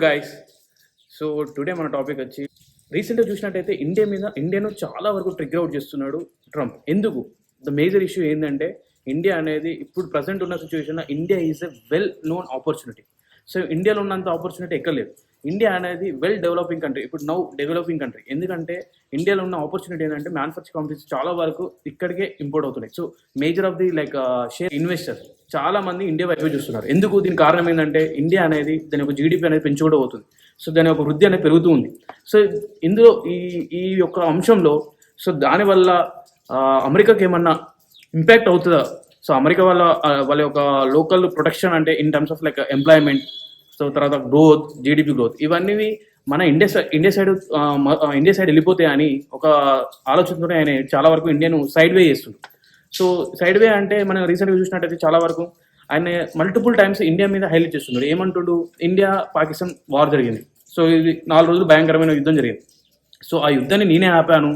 Guys so today మన topic వచ్చి రీసెంట్గా చూసినట్టయితే ఇండియా మీద ఇండియాను చాలా వరకు ట్రిగర్ అవుట్ చేస్తున్నాడు ట్రంప్ ఎందుకు? ద మేజర్ ఇష్యూ ఏంటంటే ఇండియా అనేది ఇప్పుడు ప్రజెంట్ ఉన్న సిచ్యువేషన్లో India is a well known opportunity so ఇండియాలో ఉన్నంత ఆపర్చునిటీ ఎక్కడ లేదు ఇండియా అనేది వెల్ డెవలపింగ్ కంట్రీ ఇప్పుడు నౌ డెవలపింగ్ కంట్రీ ఎందుకంటే ఇండియాలో ఉన్న ఆపర్చునిటీ ఏంటంటే మ్యానుఫ్యాక్చరింగ్ కంపెనీస్ చాలా వరకు ఇక్కడికే ఇంపోర్ట్ అవుతున్నాయి. So major of the like share investor చాలా మంది ఇండియా వైపు చూస్తున్నారు. ఎందుకు? దీని కారణం ఏంటంటే ఇండియా అనేది దాని యొక్క జీడిపి అనేది పెంచుకోవడం అవుతుంది సో దాని యొక్క వృద్ధి అనేది పెరుగుతూ ఉంది. సో ఇందులో ఈ ఈ యొక్క అంశంలో సో దానివల్ల అమెరికాకి ఏమన్నా ఇంపాక్ట్ అవుతుందా? సో అమెరికా వాళ్ళ వాళ్ళ యొక్క లోకల్ ప్రొటెక్షన్ అంటే in terms of like employment so తర్వాత గ్రోత్ జీడిపి గ్రోత్ ఇవన్నీ మన India side India side India side వెళ్ళిపోతాయి అని ఒక ఆలోచనతోనే ఆయన చాలా వరకు ఇండియాను సైడ్ వే చేస్తుంది సో సైడ్ వే అంటే మనం రీసెంట్గా చూసినట్టయితే చాలా వరకు ఆయన మల్టిపుల్ టైమ్స్ ఇండియా మీద హైలైట్ చేస్తున్నాడు ఏమంటుడు? ఇండియా పాకిస్తాన్ వార్ జరిగింది. సో ఇది నాలుగు రోజులు భయంకరమైన యుద్ధం జరిగింది. సో ఆ యుద్ధాన్ని నేనే ఆపాను.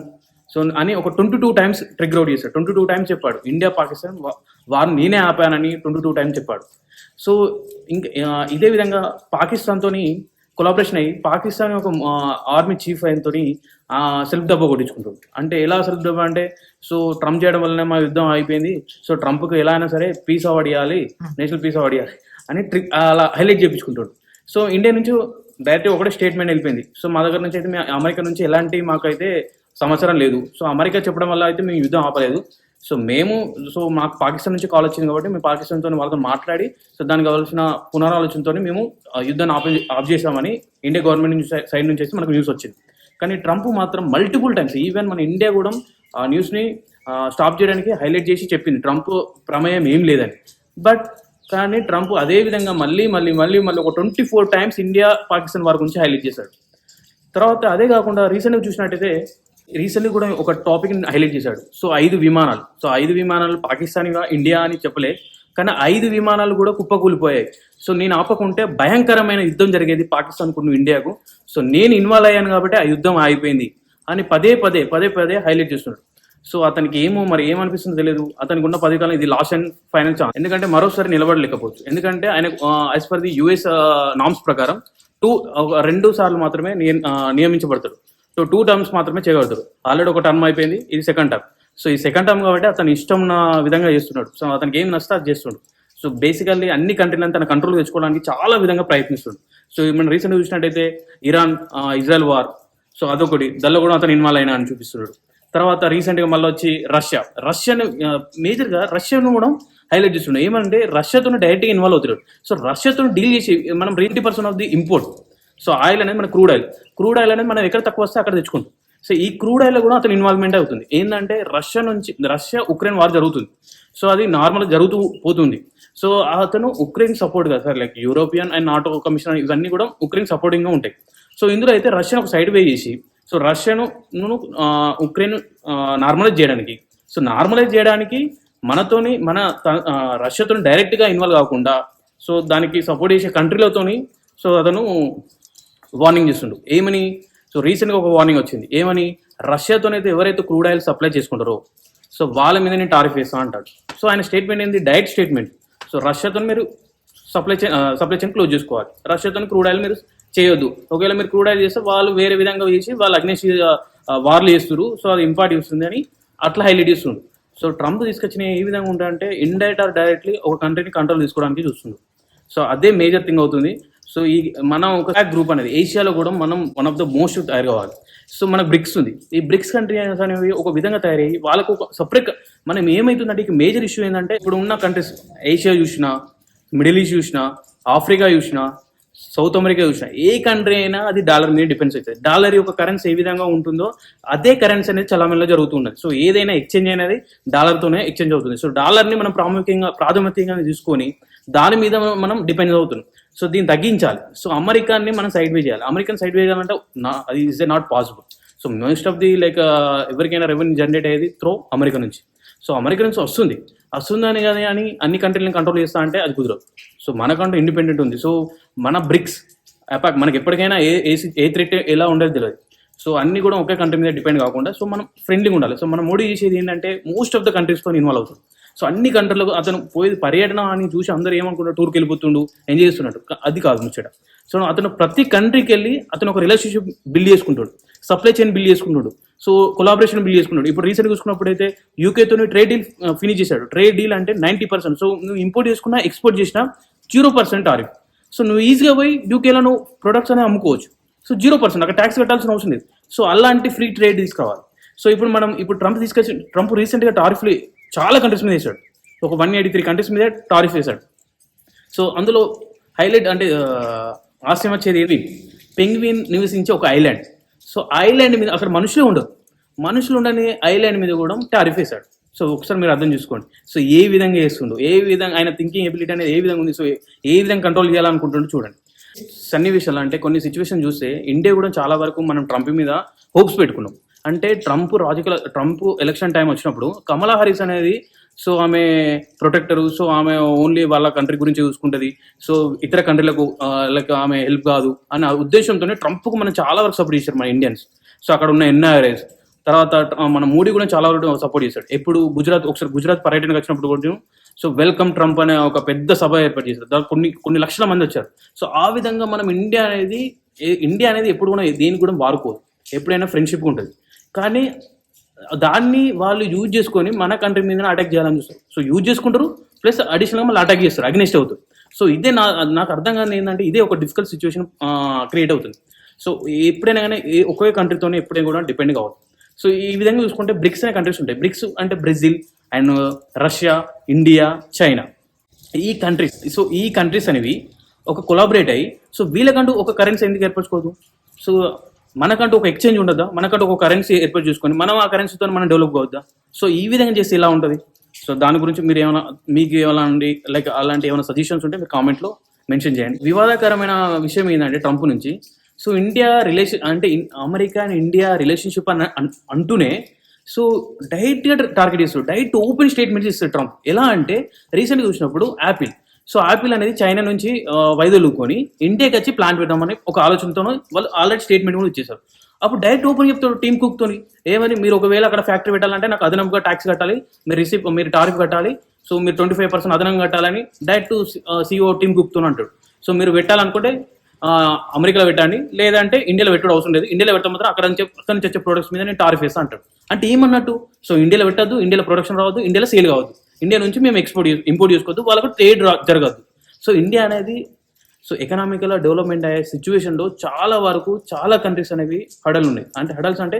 సో అని ఒక twenty two times trigger out చేశాడు. ట్వంటీ టూ టైమ్స్ చెప్పాడు. ఇండియా పాకిస్తాన్ వారు నేనే ఆపానని ట్వంటీ టూ టైమ్స్ చెప్పాడు. సో ఇంకా ఇదే విధంగా పాకిస్తాన్తోని కొలాబరేషన్ అయ్యి పాకిస్తాన్ ఒక ఆర్మీ చీఫ్ అయినతో సెల్ఫ్ డబ్బా కొట్టించుకుంటుంది. అంటే ఎలా సెల్ఫ్ డబ్బా అంటే సో ట్రంప్ చేయడం వల్లనే మా యుద్ధం అయిపోయింది సో ట్రంప్కి ఎలా అయినా సరే పీస్ అవార్డ్ ఇవ్వాలి నేషనల్ పీస్ అవార్డ్ ఇవ్వాలి అని ట్రిక్ అలా హైలైట్ చేయించుకుంటాడు సో ఇండియా నుంచి డైరెక్ట్ ఒకటే స్టేట్మెంట్ వెళ్ళిపోయింది. సో మా దగ్గర నుంచి అయితే అమెరికా నుంచి ఎలాంటి మాకైతే సమాచారం లేదు. సో అమెరికా చెప్పడం వల్ల అయితే మేము యుద్ధం ఆపలేదు. సో మేము సో మాకు పాకిస్తాన్ నుంచి కాల్ వచ్చింది కాబట్టి మేము పాకిస్తాన్తో వాళ్ళతో మాట్లాడి సో దానికి కావాల్సిన పునరాలోచనతో మేము యుద్ధాన్ని ఆపి ఆఫ్ చేసామని ఇండియా గవర్నమెంట్ నుంచి సైడ్ నుంచి అయితే మనకు న్యూస్ వచ్చింది. కానీ ట్రంప్ మాత్రం మల్టిపుల్ టైమ్స్ ఈవెన్ మన ఇండియా కూడా ఆ న్యూస్ని స్టాప్ చేయడానికి హైలైట్ చేసి చెప్పింది. ట్రంప్ ప్రమేయం ఏం లేదని. బట్ కానీ ట్రంప్ అదే విధంగా మళ్ళీ మళ్ళీ మళ్ళీ మళ్ళీ ఒక twenty four times India Pakistan వారి గురించి హైలైట్ చేశాడు. తర్వాత అదే కాకుండా రీసెంట్గా చూసినట్టయితే రీసెంట్గా కూడా ఒక టాపిక్ హైలైట్ చేశాడు. సో ఐదు విమానాలు. సో ఐదు విమానాలు పాకిస్తాన్గా ఇండియా అని చెప్పలే. కానీ ఐదు విమానాలు కూడా కుప్పకూలిపోయాయి. సో నేను ఆపకుంటే భయంకరమైన యుద్ధం జరిగేది పాకిస్తాన్కు ఇండియాకు సో నేను ఇన్వాల్వ్ అయ్యాను కాబట్టి ఆ యుద్ధం ఆగిపోయింది. అని పదే పదే పదే పదే హైలైట్ చేస్తున్నాడు. సో అతనికి ఏమో మరి ఏమనిపిస్తుందో తెలియదు. అతనికి ఉన్న పది కాలం ఇది లాస్ అండ్ ఫైనల్ ఛాన్స్ ఎందుకంటే మరోసారి నిలబడలేకపోవచ్చు. ఎందుకంటే ఆయన as per the US norms ప్రకారం టూ రెండు సార్లు మాత్రమే నియ- నియమించబడతాడు. సో టూ టర్మ్స్ మాత్రమే చేయగలుగుతాడు ఆల్రెడీ ఒక టర్మ్ అయిపోయింది ఇది సెకండ్ టర్మ్ సో ఈ సెకండ్ టర్మ్ కాబట్టి అతను ఇష్టం ఉన్న విధంగా చేస్తున్నాడు. సో అతనికి ఏం నష్టం అది చేస్తున్నాడు. సో బేసికల్లీ అన్ని కంట్రీలను తన కంట్రోల్ తెచ్చుకోవడానికి చాలా విధంగా ప్రయత్నిస్తున్నాడు. సో మనం రీసెంట్గా చూసినట్టయితే ఇరాన్ ఆ, ఇజ్రాయెల్ వార్ సో అదొకటి. దానిలో కూడా అతను ఇన్వాల్వ్ అయినా అని చూపిస్తున్నాడు. తర్వాత రీసెంట్గా మళ్ళీ వచ్చి రష్యా రష్యాను మేజర్గా రష్యాను కూడా హైలైట్ చేస్తున్నాడు. ఏమంటే రష్యాతో డైరెక్ట్గా ఇన్వాల్వ్ అవుతున్నాడు. సో రష్యాతో డీల్ చేసి మనం eighty percent of the import so oil అనేది మన క్రూడ్ ఆయిల్ క్రూడ్ ఆయిల్ అనేది మనం ఎక్కడ తక్కువ వస్తే అక్కడ తెచ్చుకుంటాం. సో ఈ క్రూడ్ ఆయిల్ కూడా అతను ఇన్వాల్వ్మెంట్ అవుతుంది. ఏంటంటే రష్యా నుంచి రష్యా ఉక్రెయిన్ వార్ జరుగుతుంది. సో అది నార్మల్ జరుగుతూ పోతుంది. సో అతను ఉక్రెయిన్ సపోర్ట్ కదా. Sir like European and NATO commission ఇవన్నీ కూడా ఉక్రెయిన్ సపోర్టింగ్గా ఉంటాయి. సో ఇందులో అయితే రష్యా ఒక సైడ్ వే చేసి సో రష్యాను ఉక్రెయిన్ నార్మలైజ్ చేయడానికి. సో నార్మలైజ్ చేయడానికి మనతోని మన త- ఆ, రష్యాతో డైరెక్ట్గా ఇన్వాల్వ్ కాకుండా సో దానికి సపోర్ట్ చేసే కంట్రీలతోని సో అతను వార్నింగ్ చేస్తుండు. ఏమని? సో రీసెంట్గా ఒక వార్నింగ్ వచ్చింది. ఏమని? రష్యాతోనైతే ఎవరైతే క్రూడ్ ఆయిల్ సప్లై చేసుకుంటారో సో వాళ్ళ మీద నేను టారిఫ్ వేస్తాను అంటాడు. సో ఆయన స్టేట్మెంట్ ఏంది? Direct statement. సో రష్యాతో మీరు supply chain supply chain close చేసుకోవాలి. రష్యాతో క్రూడ్ ఆయిల్ మీరు చేయొద్దు. ఒకవేళ మీరు క్రూడ్ ఆయిల్ చేస్తే వాళ్ళు వేరే విధంగా చేసి వాళ్ళు అగ్నేసి వార్లు చేస్తారు సో అది ఇంపార్ట్ ఇస్తుంది అని అట్లా హైలైట్ చేస్తుండ్రు సో ట్రంప్ తీసుకొచ్చిన ఏ విధంగా ఉంటాయంటే ఇండైరెక్ట్ ఆర్ డైరెక్ట్లీ ఒక కంట్రీని కంట్రోల్ తీసుకోవడానికి చూస్తుండు. సో అదే మేజర్ థింగ్ అవుతుంది. సో ఈ మనం ఒక గ్రూప్ అనేది ఏషియాలో కూడా మనం వన్ ఆఫ్ ద మోస్ట్ తయారు కావాలి సో మన బ్రిక్స్ ఉంది. ఈ బ్రిక్స్ కంట్రీస్ అనేవి ఒక విధంగా తయారయ్యి వాళ్ళకు ఒక సపరేట్ మనం ఏమవుతుందంటే ఇక మేజర్ ఇష్యూ ఏంటంటే ఇప్పుడు ఉన్న కంట్రీస్ ఏషియా చూసినా మిడిల్ ఈస్ట్ చూసినా ఆఫ్రికా చూసినా సౌత్ అమెరికా చూసినా ఏ కంట్రీ అయినా అది డాలర్ మీద డిపెండ్స్ అవుతుంది. డాలర్ యొక్క కరెన్సీ ఏ విధంగా ఉంటుందో అదే కరెన్సీ అనేది చలామణిలో జరుగుతున్నది సో ఏదైనా ఎక్స్చేంజ్ అనేది డాలర్తోనే ఎక్స్చేంజ్ అవుతుంది. సో డాలర్ని మనం ప్రాముఖ్యంగా ప్రాథమికంగా తీసుకొని దాని మీద మనం డిపెండ్ అవుతున్నాం. సో దీన్ని తగ్గించాలి. సో అమెరికాని మనం సైడ్ వే చేయాలి. అమెరికన్ సైడ్ వే చేయాలంటే నా అది is not possible so most of the like ఎవరికైనా రెవెన్యూ జనరేట్ అయ్యేది త్రో అమెరికా నుంచి. సో అమెరికా నుంచి వస్తుంది. వస్తుందని కానీ అని అన్ని కంట్రీలను కంట్రోల్ చేస్తా అంటే అది కుదరదు. సో మనకంటూ ఇండిపెండెంట్ ఉంది. సో మన బ్రిక్స్ అపాక్ మనకి ఎప్పటికైనా ఏ ఏ సి- ఏ థ్రెట్ ఎలా ఉండేది తెలియదు. సో అన్ని కూడా ఒకే కంట్రీ మీద డిపెండ్ కాకుండా సో మనం ఫ్రెండ్లీగా ఉండాలి. సో మనం మోడీ చేసేది ఏంటంటే మోస్ట్ ఆఫ్ ద కంట్రీస్తో ఇన్వాల్వ్ అవుతుంది సో అన్ని కంట్రీలకు అతను పోయేది పర్యటన అని చూసి అందరూ ఏమనుకుంటారు? టూర్కి వెళ్ళిపోతుండు ఎంజాయ్ చేస్తున్నాడు. అది కాదు ముచ్చట. సో అతను ప్రతి కంట్రీకి వెళ్ళి అతను ఒక రిలేషన్షిప్ బిల్డ్ చేసుకుంటాడు. సప్లై చైన్ బిల్డ్ చేసుకుంటాడు. సో కొలాబరేషన్ బిల్డ్ చేసుకున్నాడు ఇప్పుడు రీసెంట్ చూసుకున్నప్పుడు అయితే యూకేతో ట్రేడ్ డీల్ ఫినిష్ చేశాడు. ట్రేడ్ డీల్ అంటే నైంటీ పర్సెంట్ సో నువ్వు ఇంపోర్ట్ చేసుకున్నా ఎక్స్పోర్ట్ చేసినా జీరో పర్సెంట్ టారిఫ్ సో నువ్వు ఈజీగా పోయి యూకేలో నువ్వు ప్రొడక్ట్స్ అనేవి అమ్ముకోవచ్చు. సో జీరో పర్సెంట్ అక్కడ ట్యాక్స్ కట్టాల్సిన అవసరం లేదు. సో అలాంటి ఫ్రీ ట్రేడ్ తీసుకోవాలి సో ఇప్పుడు మనం ఇప్పుడు ట్రంప్ తీసుకొచ్చి ట్రంప్ రీసెంట్గా టారిఫ్లు చాలా కంట్రీస్ మీద వేశాడు. ఒక వన్ ఎయిటీ త్రీ కంట్రీస్ మీద టారిఫ్ వేశాడు. సో అందులో హైలైట్ అంటే ఆశయం వచ్చేది ఏది? పెంగ్విన్ నివసించే ఒక ఐలాండ్ సో ఐలాండ్ మీద అక్కడ మనుషులే ఉండదు మనుషులు ఉండని ఐలాండ్ మీద కూడా టారిఫ్ వేశాడు. సో ఒకసారి మీరు అర్థం చేసుకోండి. సో ఏ విధంగా వేస్తుండో ఏ విధంగా ఆయన థింకింగ్ ఎబిలిటీ అనేది ఏ విధంగా ఉంది? సో ఏ విధంగా కంట్రోల్ చేయాలనుకుంటుండో చూడండి. సన్నివేశాలు అంటే కొన్ని సిచ్యువేషన్ చూస్తే ఇండియా కూడా చాలా వరకు మనం ట్రంప్ మీద హోప్స్ పెట్టుకున్నాం. అంటే ట్రంప్ రాజకీయ ట్రంప్ ఎలక్షన్ టైం వచ్చినప్పుడు కమలా హారిస్ అనేది సో ఆమె ప్రొటెక్టర్ సో ఆమె ఓన్లీ వాళ్ళ కంట్రీ గురించి చూసుకుంటుంది. సో ఇతర కంట్రీలకు లైక్ ఆమె హెల్ప్ కాదు అనే ఉద్దేశంతోనే ట్రంప్కు మనం చాలా వరకు సపోర్ట్ చేశారు మన ఇండియన్స్ సో అక్కడ ఉన్న ఎన్ఆర్ఎస్ తర్వాత మన మోడీ కూడా చాలా వరకు సపోర్ట్ చేశాడు. ఎప్పుడు గుజరాత్ ఒకసారి గుజరాత్ పర్యటనకు వచ్చినప్పుడు కూడా సో వెల్కమ్ ట్రంప్ అనే ఒక పెద్ద సభ ఏర్పాటు చేశారు. దానికి కొన్ని కొన్ని లక్షల మంది వచ్చారు. సో ఆ విధంగా మనం ఇండియా అనేది ఇండియా అనేది ఎప్పుడు కూడా దేనికి కూడా వారుకోదు ఎప్పుడైనా ఫ్రెండ్షిప్ ఉంటుంది. కానీ దాన్ని వాళ్ళు యూజ్ చేసుకొని మన కంట్రీ మీద అటాక్ చేయాలని చూస్తారు. సో యూజ్ చేసుకుంటారు ప్లస్ అడిషనల్గా మళ్ళీ అటాక్ చేస్తారు అగ్నెస్ట్ అవుతారు. సో ఇదే నా నాకు అర్థం కాని ఏంటంటే ఇదే ఒక డిఫికల్ట్ సిచ్యువేషన్ క్రియేట్ అవుతుంది. సో ఎప్పుడైనా కానీ ఒకే కంట్రీతోనే ఎప్పుడైనా కూడా డిపెండ్ కావద్దు. సో ఈ విధంగా చూసుకుంటే బ్రిక్స్ అనే కంట్రీస్ ఉంటాయి. బ్రిక్స్ అంటే Brazil and Russia India China ఈ కంట్రీస్ సో ఈ కంట్రీస్ అనేవి ఒక కొలాబరేట్ అయ్యి సో వీళ్ళకంటూ ఒక కరెన్సీ ఎందుకు ఏర్పరచుకోదు సో మనకంటూ ఒక ఎక్స్చేంజ్ ఉండదా మనకంటూ ఒక కరెన్సీ ఏర్పాటు చేసుకొని మనం ఆ కరెన్సీతో మనం డెవలప్ కావద్దా? సో ఈ విధంగా చేస్తే ఎలా ఉంటుంది? సో దాని గురించి మీరు ఏమైనా మీకు ఎలాంటి లైక్ అలాంటి ఏమైనా సజెషన్స్ ఉంటే మీరు కామెంట్లో మెన్షన్ చేయండి. వివాదకరమైన విషయం ఏంటంటే ట్రంప్ నుంచి సో ఇండియా రిలేషన్ అంటే అమెరికా అండ్ ఇండియా రిలేషన్షిప్ అని అంటూనే సో డైరెక్ట్గా టార్గెట్ చేస్తాడు. డైరెక్ట్ ఓపెన్ స్టేట్మెంట్స్ ఇస్తాడు ట్రంప్ ఎలా అంటే రీసెంట్గా చూసినప్పుడు యాపిల్ సో ఆపిల్ అనేది చైనా నుంచి వైదొలుకొని ఇండియాకి వచ్చి ప్లాంట్ పెట్టామని ఒక ఆలోచనతో వాళ్ళు ఆల్రెడీ స్టేట్మెంట్ కూడా ఇచ్చేశారు. అప్పుడు డైరెక్ట్ ఓపెన్ చెప్తాడు టీమ్ కుక్తోని ఏమని మీరు ఒకవేళ అక్కడ ఫ్యాక్టరీ పెట్టాలంటే నాకు అదనంగా ట్యాక్స్ కట్టాలి మీరు రిసీప్ మీరు టారిఫ్ కట్టాలి సో మీరు ట్వంటీ ఫైవ్ పర్సెంట్ అదనంగా కట్టాలని డైరెక్ట్ సిఓ టీమ్ కుక్తో అంటాడు. సో మీరు పెట్టాలనుకుంటే అమెరికాలో పెట్టండి లేదంటే ఇండియాలో పెట్టడం అవసరం లేదు. ఇండియాలో పెట్టడం మాత్రం అక్కడ నుంచి అక్కడ నుంచి వచ్చే ప్రొడక్ట్స్ మీద నేను టారిఫ్ వేస్తా అంటాడు. అంటే ఏమన్నట్టు? సో ఇండియాలో పెట్టద్దు ఇండియాలో ప్రొడక్షన్ రావద్దు ఇండియాలో సేల్ కావద్దు. ఇండియా నుంచి మేము ఎక్స్పోర్ట్ ఇంపోర్ట్ చేసుకోవద్దు వాళ్ళకు ట్రేడ్ జరగద్దు. సో ఇండియా అనేది సో ఎకనామికల్ డెవలప్మెంట్ అయ్యే సిచ్యువేషన్లో చాలా వరకు చాలా కంట్రీస్ అనేవి హడల్ ఉన్నాయి. అంటే హడల్స్ అంటే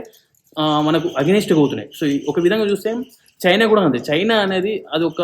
మనకు అగెనిస్ట్గా అవుతున్నాయి సో ఒక విధంగా చూస్తే చైనా కూడా అంతే చైనా అనేది అది ఒక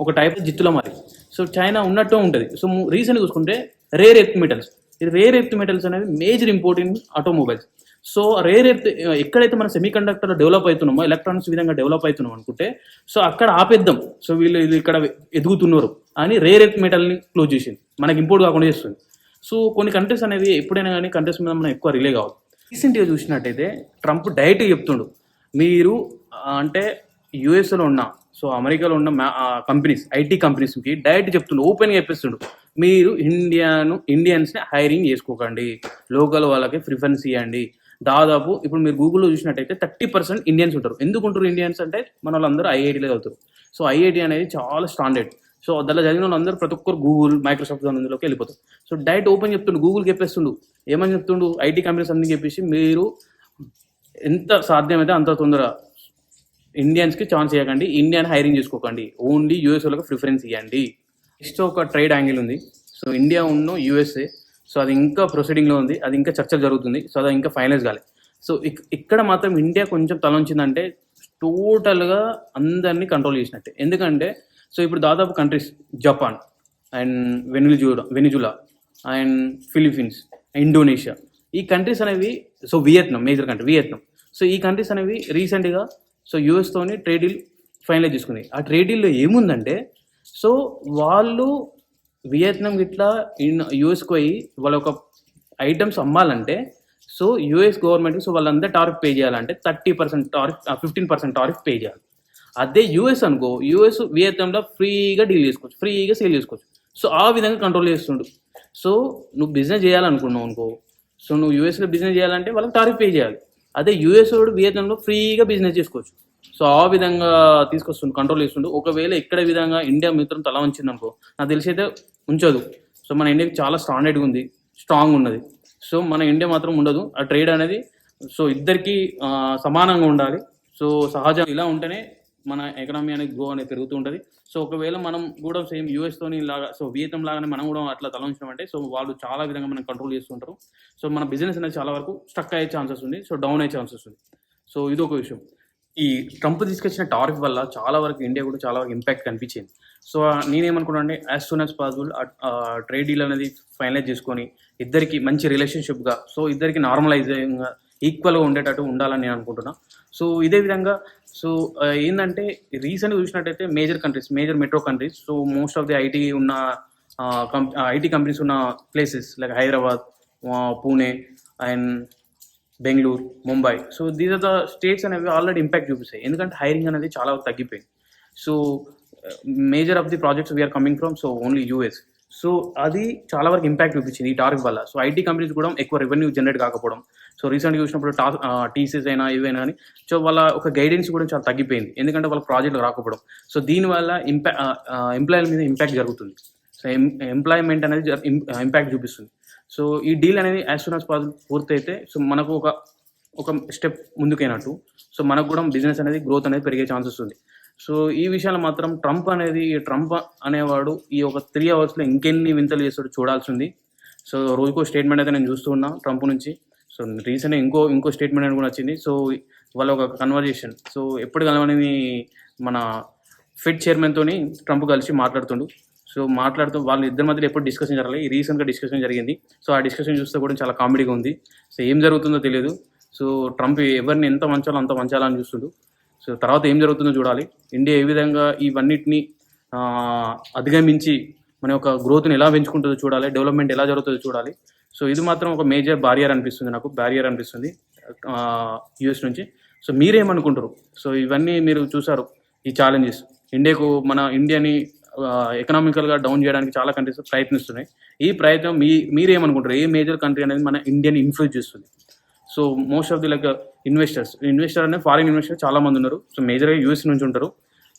ఒక టైప్ జిత్తుల మరి సో చైనా ఉన్నట్టు ఉంటుంది. సో రీసెంట్ చూసుకుంటే రేర్ ఎర్త్ మెటల్స్ ఇది రేర్ ఎర్త్ మెటల్స్ అనేవి major important automobiles so rare earth ఎక్కడైతే మన సెమీ కండక్టర్ డెవలప్ అవుతున్నామో ఎలక్ట్రానిక్స్ విధంగా డెవలప్ అవుతున్నాం అనుకుంటే సో అక్కడ ఆపేద్దాం. సో వీళ్ళు వీళ్ళు ఇక్కడ ఎదుగుతున్నారు అని రేర్ ఎర్త్ మెటల్ని క్లోజ్ చేసింది. మనకి ఇంపోర్ట్ కాకుండా చేస్తుంది. సో కొన్ని కంట్రీస్ అనేవి ఎప్పుడైనా కానీ కంట్రీస్ మీద మనం ఎక్కువ రిలే కావాలి రీసెంట్గా చూసినట్టయితే ట్రంప్ డైరెక్ట్ చెప్తుండు. మీరు అంటే యుఎస్లో ఉన్న సో అమెరికాలో ఉన్న కంపెనీస్ ఐటీ కంపెనీస్కి డైరెక్ట్ చెప్తుండు ఓపెన్గా చెప్పేస్తుండు. మీరు ఇండియాను ఇండియన్స్ని హైరింగ్ చేసుకోకండి. లోకల్ వాళ్ళకి ప్రిఫరెన్స్ ఇవ్వండి దాదాపు ఇప్పుడు మీరు గూగుల్లో చూసినట్టయితే థర్టీ పర్సెంట్ ఇండియన్స్ ఉంటారు. ఎందుకు ఉంటారు ఇండియన్స్ అంటే మన వాళ్ళందరూ ఐఐటీలో చదువుతారు సో ఐఐటీ అనేది చాలా స్టాండర్డ్ సో దాంట్లో చదివిన వాళ్ళందరూ ప్రతి ఒక్కరు గూగుల్ మైక్రోసాఫ్ట్ అందులోకి వెళ్ళిపోతారు. సో డైరెక్ట్ ఓపెన్ చెప్తుండు గూగుల్ చెప్పేస్తుండు. ఏమని చెప్తుండు? ఐటీ కంపెనీస్ అందరికి చెప్పేసి మీరు ఎంత సాధ్యమైతే అంత తొందర ఇండియన్స్కి ఛాన్స్ ఇవ్వకండి. ఇండియన్ హైరింగ్ చేసుకోకండి. ఓన్లీ యూఎస్ వాళ్ళకి ప్రిఫరెన్స్ ఇవ్వండి. నెక్స్ట్ ఒక ట్రేడ్ యాంగిల్ ఉంది. సో ఇండియా ఉన్న యూఎస్ఏ సో అది ఇంకా ప్రొసీడింగ్లో ఉంది. అది ఇంకా చర్చలు జరుగుతుంది. సో అది ఇంకా ఫైనలైజ్ కాలేదు సో ఇక్- ఇక్కడ మాత్రం ఇండియా కొంచెం తలంచిందంటే టోటల్గా అందరినీ కంట్రోల్ చేసినట్టే. ఎందుకంటే సో ఇప్పుడు దాదాపు countries Japan and Venezuela Venezuela and Philippines Indonesia ఈ కంట్రీస్ అనేవి so Vietnam major country Vietnam so ఈ కంట్రీస్ అనేవి రీసెంట్గా సో యూఎస్తోని ట్రేడ్ డీల్ ఫైనలైజ్ చేసుకుంది ఆ ట్రేడ్ డీల్లో ఏముందంటే సో వాళ్ళు వియత్నాం ఇట్లా ఇన్ యూఎస్కి పోయి వాళ్ళ ఒక ఐటమ్స్ అమ్మాలంటే సో యూఎస్ గవర్నమెంట్కి సో వాళ్ళందరూ టారిఫ్ పే చేయాలంటే thirty percent tariff fifteen percent tariff pay చేయాలి. అదే యూఎస్ అనుకో యూఎస్ వియత్నాంలో ఫ్రీగా డీల్ చేసుకోవచ్చు ఫ్రీగా సేల్ చేసుకోవచ్చు. సో ఆ విధంగా కంట్రోల్ చేస్తుండు. సో నువ్వు బిజినెస్ చేయాలనుకున్నావు అనుకో సో నువ్వు యూఎస్లో బిజినెస్ చేయాలంటే వాళ్ళకి టారిఫ్ పే చేయాలి. అదే యూఎస్ వాడు వియత్నాంలో ఫ్రీగా బిజినెస్ చేసుకోవచ్చు. సో ఆ విధంగా తీసుకొస్తుండు కంట్రోల్ చేస్తుండు. ఒకవేళ ఇక్కడ విధంగా ఇండియా మిత్రం తల వంచింది అనుకో నాకు తెలిసి అయితే ఉంచదు. సో మన ఇండియాకి చాలా స్టాండర్డ్గా ఉంది స్ట్రాంగ్ ఉన్నది. సో మన ఇండియా మాత్రం ఉండదు. ఆ ట్రేడ్ అనేది సో ఇద్దరికి సమానంగా ఉండాలి. సో సహజం ఇలా ఉంటేనే మన ఎకనామీ అనేది గ్రో అనేది పెరుగుతూ ఉంటుంది. సో ఒకవేళ మనం కూడా సేమ్ యూఎస్ తోని లాగా సో వియత్నం లాగానే మనం కూడా అట్లా తల సో వాళ్ళు చాలా విధంగా మనం కంట్రోల్ చేస్తుంటారు సో మన బిజినెస్ అనేది చాలా వరకు స్ట్రక్ అయ్యే ఛాన్సెస్ ఉంది సో డౌన్ అయ్యే ఛాన్సెస్ ఉంది. సో ఇది ఒక విషయం. ఈ ట్రంప్ తీసుకొచ్చిన టారిఫ్ వల్ల చాలా వరకు ఇండియా కూడా చాలా వరకు ఇంపాక్ట్ కనిపించింది. సో నేనేమనుకున్నా అంటే as soon as possible trade deal అనేది ఫైనలైజ్ చేసుకొని ఇద్దరికి మంచి రిలేషన్షిప్గా సో ఇద్దరికి నార్మలైజింగ్గా ఈక్వల్గా ఉండేటట్టు ఉండాలని నేను అనుకుంటున్నా. సో ఇదే విధంగా సో ఏంటంటే రీసెంట్గా చూసినట్టయితే major countries major metro countries so most of the IT ఉన్న ఐటీ కంపెనీస్ ఉన్న places like Hyderabad Pune and Bengaluru Mumbai. So these are the states అనేవి ఆల్రెడీ ఇంపాక్ట్ చూపిస్తాయి. ఎందుకంటే హైరింగ్ అనేది చాలా వరకు తగ్గిపోయింది so major of the projects we're coming from so only US so అది చాలా వరకు ఇంపాక్ట్ చూపించింది ఈ టార్క్ వల్ల. సో ఐటీ కంపెనీస్ కూడా ఎక్కువ రెవెన్యూ జనరేట్ కాకపోవడం. సో రీసెంట్గా చూసినప్పుడు టా టీసీస్ అయినా ఇవైనా కానీ సో వాళ్ళ ఒక గైడెన్స్ కూడా చాలా తగ్గిపోయింది. ఎందుకంటే వాళ్ళ ప్రాజెక్టులు రాకపోవడం. సో దీనివల్ల ఇంపా ఎంప్లాయీల మీద ఇంపాక్ట్ జరుగుతుంది. సో ఎంప్లాయ్మెంట్ అనేది ఇంపాక్ట్ చూపిస్తుంది. సో ఈ డీల్ అనేది యాజ్ సూన్ యాజ్ పాసిబుల్ పూర్తయితే సో మనకు ఒక ఒక స్టెప్ ముందుకైనట్టు. సో మనకు కూడా బిజినెస్ అనేది గ్రోత్ అనేది పెరిగే ఛాన్సెస్ ఉంది. సో ఈ విషయాలు మాత్రం ట్రంప్ అనేది ఈ ట్రంప్ అనేవాడు ఈ ఒక త్రీ అవర్స్లో ఇంకెన్ని వింతలు చేస్తాడు చూడాల్సి ఉంది. సో రోజుకో స్టేట్మెంట్ అయితే నేను చూస్తూ ఉన్నా ట్రంప్ నుంచి. సో రీసెంట్గా ఇంకో ఇంకో స్టేట్మెంట్ అని కూడా వచ్చింది. సో వాళ్ళ ఒక కన్వర్జేషన్ సో ఎప్పుడు కలవని మన ఫెడ్ చైర్మన్తోని ట్రంప్ కలిసి మాట్లాడుతుండు. సో మాట్లాడుతూ వాళ్ళ ఇద్దరి మధ్యలో ఎప్పుడు డిస్కషన్ జరగాలి రీసెంట్గా డిస్కషన్ జరిగింది. సో ఆ డిస్కషన్ చూస్తే కూడా చాలా కామెడీగా ఉంది. సో ఏం జరుగుతుందో తెలియదు సో ట్రంప్ ఎవరిని ఎంత మంచాలో అంత మంచాలని చూస్తుండు. సో తర్వాత ఏం జరుగుతుందో చూడాలి. ఇండియా ఏ విధంగా ఇవన్నిటిని అధిగమించి మన యొక్క గ్రోత్ని ఎలా పెంచుకుంటుందో చూడాలి. డెవలప్మెంట్ ఎలా జరుగుతుందో చూడాలి. సో ఇది మాత్రం ఒక మేజర్ బారియర్ అనిపిస్తుంది నాకు. బ్యారియర్ అనిపిస్తుంది యూఎస్ నుంచి. సో మీరేమనుకుంటారు సో ఇవన్నీ మీరు చూసారు ఈ ఛాలెంజెస్ ఇండియాకు మన ఇండియాని ఎకనామికల్గా డౌన్ చేయడానికి చాలా కంట్రీస్ ప్రయత్నిస్తున్నాయి. ఈ ప్రయత్నం మీ మీరేమనుకుంటారు? ఏ మేజర్ కంట్రీ అనేది మన ఇండియాని ఇన్ఫ్లూజ్ చేస్తుంది? So most of the like investors investor అనే ఫారిన్ ఇన్వెస్టర్ చాలా మంది ఉన్నారు. సో మేజర్గా యూఎస్ నుంచి ఉంటారు.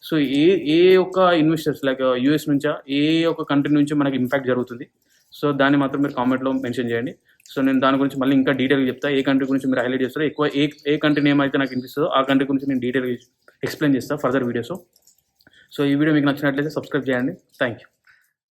సో ఏ ఏ ఒక్క ఇన్వెస్టర్స్ లైక్ యూఎస్ నుంచా ఏ ఒక్క కంట్రీ నుంచి మనకి ఇంపాక్ట్ జరుగుతుంది? సో దాన్ని మాత్రం మీరు కామెంట్లో మెన్షన్ చేయండి. సో నేను దాని గురించి మళ్ళీ ఇంకా డీటెయిల్గా చెప్తా. ఏ కంట్రీ గురించి మీరు హైలైట్ చేస్తారో ఎక్కువ ఏ ఏ కంట్రీ నేమ్ అయితే నాకు అనిపిస్తుందో ఆ కంట్రీ గురించి నేను డీటెయిల్గా ఎక్స్ప్లెయిన్ చేస్తాను ఫర్దర్ వీడియోస్ సో ఈ వీడియో మీకు నచ్చినట్లయితే సబ్స్క్రైబ్ చేయండి. Thank you